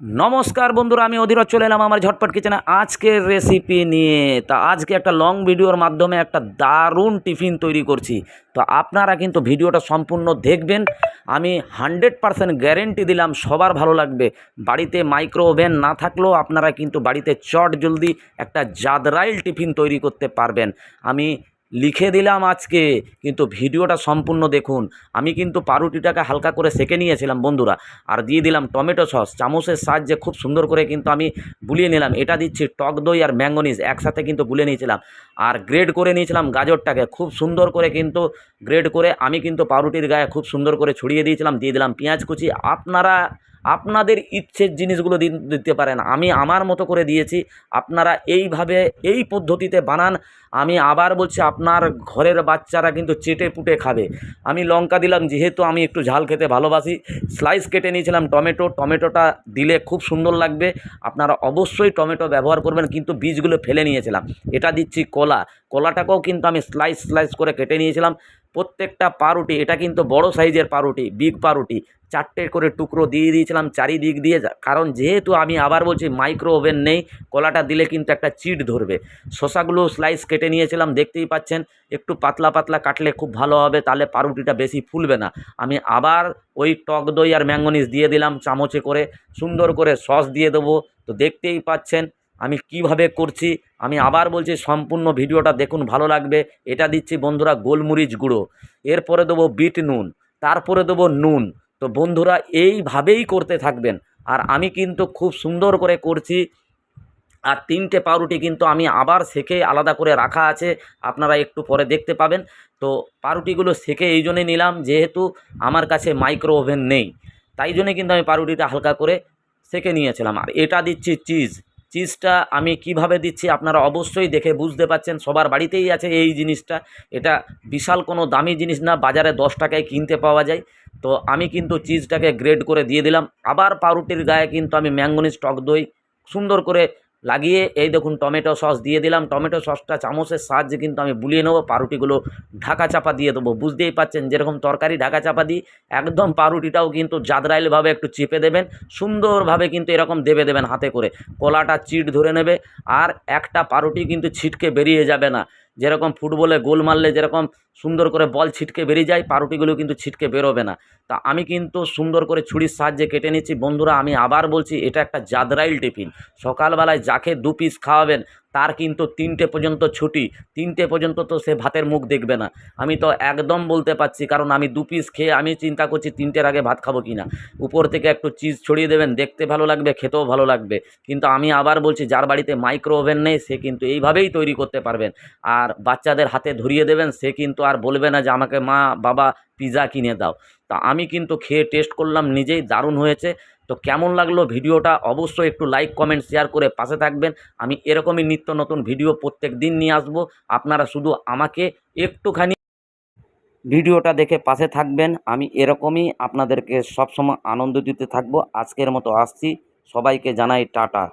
নমস্কার বন্ধুরা, আমি অধীরজ চলে এলাম আমার ঝটপট কিচেনে। আজকের রেসিপি নিয়ে, তা আজকে একটা লং ভিডিওর মাধ্যমে একটা দারুণ টিফিন তৈরি করছি। তো আপনারা কিন্তু ভিডিওটা সম্পূর্ণ দেখবেন। আমি হান্ড্রেড পারসেন্ট গ্যারেন্টি দিলাম, সবার ভালো লাগবে। বাড়িতে মাইক্রো ওভেন না থাকলেও আপনারা কিন্তু বাড়িতে চট জলদি একটা জাদরাইল টিফিন তৈরি করতে পারবেন। আমি লিখে দিলাম আজকে, কিন্তু ভিডিওটা সম্পূর্ণ দেখুন। আমি কিন্তু পাউরুটিটাকে হালকা করে সেকে নিয়েছিলাম বন্ধুরা, আর দিয়ে দিলাম টমেটো সস। চামচের সাহায্যে খুব সুন্দর করে কিন্তু আমি বুলিয়ে নিলাম। এটা দিচ্ছি টক দই আর ম্যাঙ্গনিজ, একসাথে কিন্তু গুলে নিয়েছিলাম। আর গ্রেড করে নিয়েছিলাম গাজরটাকে, খুব সুন্দর করে কিন্তু গ্রেড করে আমি কিন্তু পাউরুটির গায়ে খুব সুন্দর করে ছড়িয়ে দিয়েছিলাম। দিয়ে দিলাম পেঁয়াজ কুচি। আপনারা আপনাদের ইচ্ছের জিনিসগুলো দিতে পারেন। আমি আমার মতো করে দিয়েছি, আপনারা এইভাবে, এই পদ্ধতিতে বানান। আমি আবার বলছি, আপনার ঘরের বাচ্চারা কিন্তু চেটে পুটে খাবে। আমি লঙ্কা দিলাম, যেহেতু আমি একটু ঝাল খেতে ভালোবাসি স্লাইস কেটে নিয়েছিলাম টমেটো। টমেটোটা দিলে খুব সুন্দর লাগবে। আপনারা অবশ্যই টমেটো ব্যবহার করবেন, কিন্তু বীজগুলো ফেলে নিয়েছিলাম। এটা দিচ্ছি কলা। কলাটাকেও কিন্তু আমি স্লাইস স্লাইস করে কেটে নিয়েছিলাম। প্রত্যেকটা পাউরুটি এটা কিন্তু বড় সাইজের পাউরুটি বিগ পাউরুটি চারটে করে টুকরো দিয়ে দিয়েছিলাম, চারিদিক দিয়ে কারণ যেহেতু আমি আবার বলছি মাইক্রো ওভেন নেই, কলাটা দিলে কিন্তু একটা চিট ধরবে। শশাগুলো স্লাইস কেটে নিয়েছিলাম, দেখতেই পাচ্ছেন, একটু পাতলা পাতলা কাটলে খুব ভালো হবে, তাহলে পাউরুটিটা বেশি ফুলবে না। আমি আবার ওই টক দই আর ম্যাঙ্গনিজ দিয়ে দিলাম, চামচে করে, সুন্দর করে সস দিয়ে দেবো, তো দেখতেই পাচ্ছেন আমি কীভাবে করছি, আমি আবার বলছি সম্পূর্ণ ভিডিওটা দেখুন, ভালো লাগবে। এটা দিচ্ছি বন্ধুরা গোলমরিচ গুঁড়ো। এরপরে দেবো বিট নুন, তারপরে দেবো নুন। তো বন্ধুরা এইভাবেই করতে থাকবেন। আর আমি কিন্তু খুব সুন্দর করে করছি। আর তিনটে পাউরুটি কিন্তু আমি আবার সেকে আলাদা করে রাখা আছে, আপনারা একটু পরে দেখতে পাবেন। তো পাউরুটিগুলো সেকে এই জন্যে নিলাম, যেহেতু আমার কাছে মাইক্রো ওভেন নেই। তাই জন্যে কিন্তু আমি পাউরুটিটা হালকা করে সেকে নিয়েছিলাম। আর এটা দিচ্ছি চিজ। চিজটা আমি কীভাবে দিচ্ছি আপনারা অবশ্যই দেখে বুঝতে পাচ্ছেন সবার বাড়িতেই আছে এই জিনিসটা। এটা বিশাল কোনো দামি জিনিস না, বাজারে দশ টাকায় কিনতে পাওয়া যায়। তো আমি কিন্তু চিজটাকে গ্রেড করে দিয়ে দিলাম। আবার পাউরুটির গায়ে কিন্তু আমি ম্যাঙ্গনিজ টক দই সুন্দর করে লাগিয়ে, এই দেখুন টমেটো সস দিয়ে দিলাম। টমেটো সসটা চামচের সাহায্যে কিন্তু আমি বুলিয়ে নেব, পাউরুটিগুলো ঢাকা চাপা দিয়ে দেবো। বুঝতেই পাচ্ছেন, যেরকম তরকারি ঢাকা চাপা দিই, একদম পাউরুটিটাও কিন্তু জাদরাইলভাবে একটু চেপে দেবেন, সুন্দরভাবে কিন্তু এরকম দেবে দেবেন হাতে করে। কলাটা চিট ধরে নেবে, আর একটা পাউরুটি কিন্তু ছিটকে বেরিয়ে যাবে না। যেরকম ফুটবলে গোল মারলে যেরকম সুন্দর করে বল ছিটকে বেরিয়ে যায়, পারুটিগুলো কিন্তু ছিটকে বেরোবে না। তা আমি কিন্তু সুন্দর করে ছুরির সাহায্যে কেটে নিচ্ছি। বন্ধুরা, আমি আবার বলছি, এটা একটা জাদরাইল টিফিন। সকালবেলায় যাকে দু পিস খাওয়াবেন তার কিন্তু তিনটে পর্যন্ত ছুটি। তিনটে পর্যন্ত তো সে ভাতের মুখ দেখবে না। আমি তো একদম বলতে পারছি, কারণ আমি দু পিস খেয়ে আমি চিন্তা করছি তিনটের আগে ভাত খাব কি না উপর থেকে একটু চিজ ছড়িয়ে দেবেন, দেখতে ভালো লাগবে, খেতেও ভালো লাগবে। কিন্তু আমি আবার বলছি, যার বাড়িতে মাইক্রো ওভেন নেই, সে কিন্তু এইভাবেই তৈরি করতে পারবেন। আর বাচ্চাদের হাতে ধরিয়ে দেবেন, সে কিন্তু আর বলবে না যে আমাকে মা, বাবা পিৎজা কিনে দাও। তা আমি কিন্তু খেয়ে টেস্ট করলাম, নিজেই দারুণ হয়েছে। তো কেমন লাগল ভিডিওটা অবশ্যই একটু লাইক কমেন্ট শেয়ার করে পাশে থাকবেন। আমি এরকমই নিত্য নতুন ভিডিও প্রত্যেক দিন নিয়ে আসব। আপনারা শুধু আমাকে একটুখানি ভিডিওটা দেখে পাশে থাকবেন। আমি এরকমই আপনাদেরকে সবসময় আনন্দ দিতে থাকব। আজকের মতো আসছি। সবাইকে জানাই টাটা।